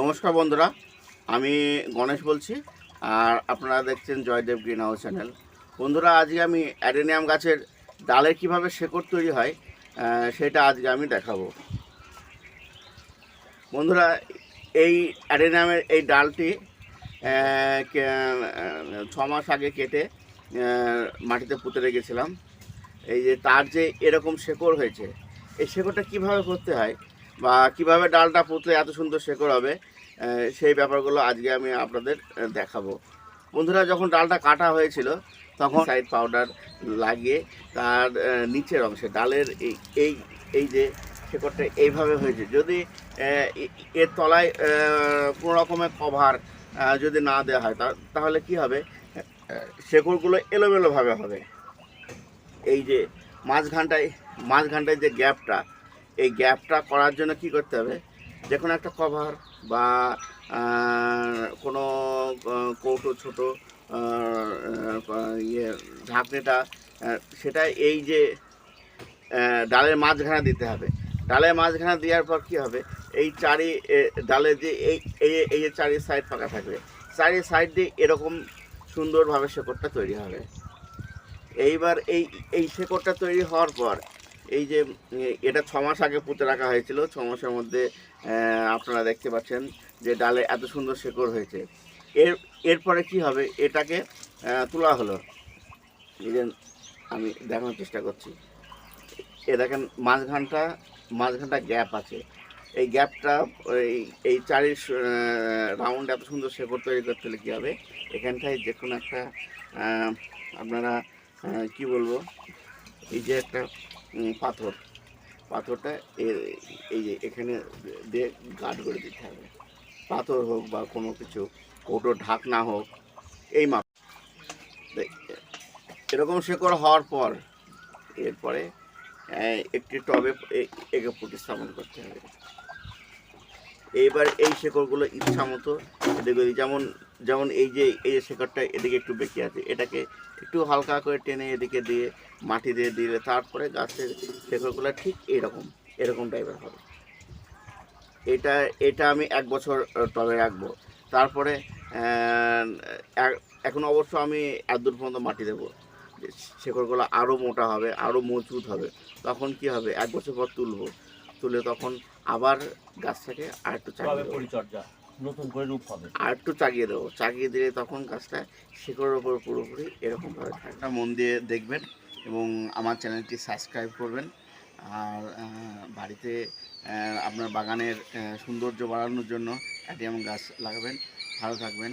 নমস্কার বন্ধুরা, আমি গণেশ বলছি, আর আপনারা দেখছেন জয়দেব গ্রিন হাউস চ্যানেল। বন্ধুরা, আজকে আমি অ্যাডেনিয়াম গাছের ডালে কীভাবে শেকড় তৈরি হয় সেটা আজকে আমি দেখাবো। বন্ধুরা, এই অ্যাডেনিয়ামের এই ডালটি ছ মাস আগে কেটে মাটিতে পুঁতে রেখেছিলাম। এই যে তার যে এরকম শেকড় হয়েছে, এই শেকড়টা কীভাবে করতে হয় বা কীভাবে ডালটা পুঁতলে এত সুন্দর শেকড় হবে সেই ব্যাপারগুলো আজকে আমি আপনাদের দেখাবো। বন্ধুরা, যখন ডালটা কাটা হয়েছিল, তখন সাইড পাউডার লাগিয়ে তার নিচের অংশে, ডালের এই এই এই যে শেকড়টা এইভাবে হয়েছে, যদি এর তলায় কোনো রকমের কভার যদি না দেওয়া হয় তাহলে কি হবে? শেকড়গুলো এলোমেলোভাবে হবে। এই যে মাঝখানটায় মাঝখানটায় যে গ্যাপটা এই গ্যাপটা করার জন্য কি করতে হবে? যে কোনো একটা কভার বা কোনো কৌটো ছোটো ইয়ে ঢাকনিটা সেটা এই যে ডালের মাঝখানে দিতে হবে। ডালের মাঝখানে দেওয়ার পর কি হবে? এই চারি ডালের যে এই এই এই যে চারি সাইড ফাঁকা থাকবে। চারি সাইড দিয়ে এরকম সুন্দরভাবে শেকড়টা তৈরি হবে। এইবার এই এই শেকড়টা তৈরি হওয়ার পর এই যে এটা ছ মাস আগে পুঁতে রাখা হয়েছিল। ছ মাসের মধ্যে আপনারা দেখতে পাচ্ছেন যে ডালে এত সুন্দর শেকড় হয়েছে। এর, এরপরে কি হবে? এটাকে তোলা হলো। এই যে আমি দেখানোর চেষ্টা করছি। এ দেখেন, মাঝখানটা মাঝখানটা গ্যাপ আছে। এই গ্যাপটা এই এই চারি রাউন্ড এত সুন্দর শেকড় তৈরি করতে হলে কী হবে? এখানটায় যে কোনো একটা আপনারা কি বলব? এই যে একটা পাথর। পাথরটা এই যে এখানে দিয়ে গার্ড করে দিতে হবে। পাথর হোক বা কোনো কিছু কৌটো ঢাকনা হোক, এই মাপ। এরকম শেকড় হওয়ার পর, এরপরে একটি টবে একে প্রতিস্থাপন করতে হবে। এইবার এই শেকড়গুলো ইচ্ছা মতো যেমন যেমন এই যে এই যে শেকড়টা এদিকে একটু বেঁকে আছে এটাকে একটু হালকা করে টেনে এদিকে দিয়ে মাটি দিয়ে দিলে তারপরে গাছের শেকড়গুলো ঠিক এরকম এরকম টাইপের হবে। এটা এটা আমি এক বছর টবে রাখব। তারপরে এখন অবশ্য আমি এক দূর পর্যন্ত মাটি দেবো। যে শেকড়গুলো আরও মোটা হবে আরও মজবুত হবে। তখন কি হবে? এক বছর পর তুলবো। তুলে তখন আবার গাছটাকে আর একটু পরিচর্যা। নতুন করে রূপ হবে। আর একটু চাগিয়ে দেবো। চাগিয়ে দিলে তখন গাছটা শিকড়ের ওপর পুরোপুরি এরকমভাবে থাকবে। মন দিয়ে দেখবেন এবং আমার চ্যানেলটি সাবস্ক্রাইব করবেন। আর বাড়িতে আপনার বাগানের সৌন্দর্য বাড়ানোর জন্য অ্যাডিয়াম গাছ লাগাবেন। ভালো থাকবেন।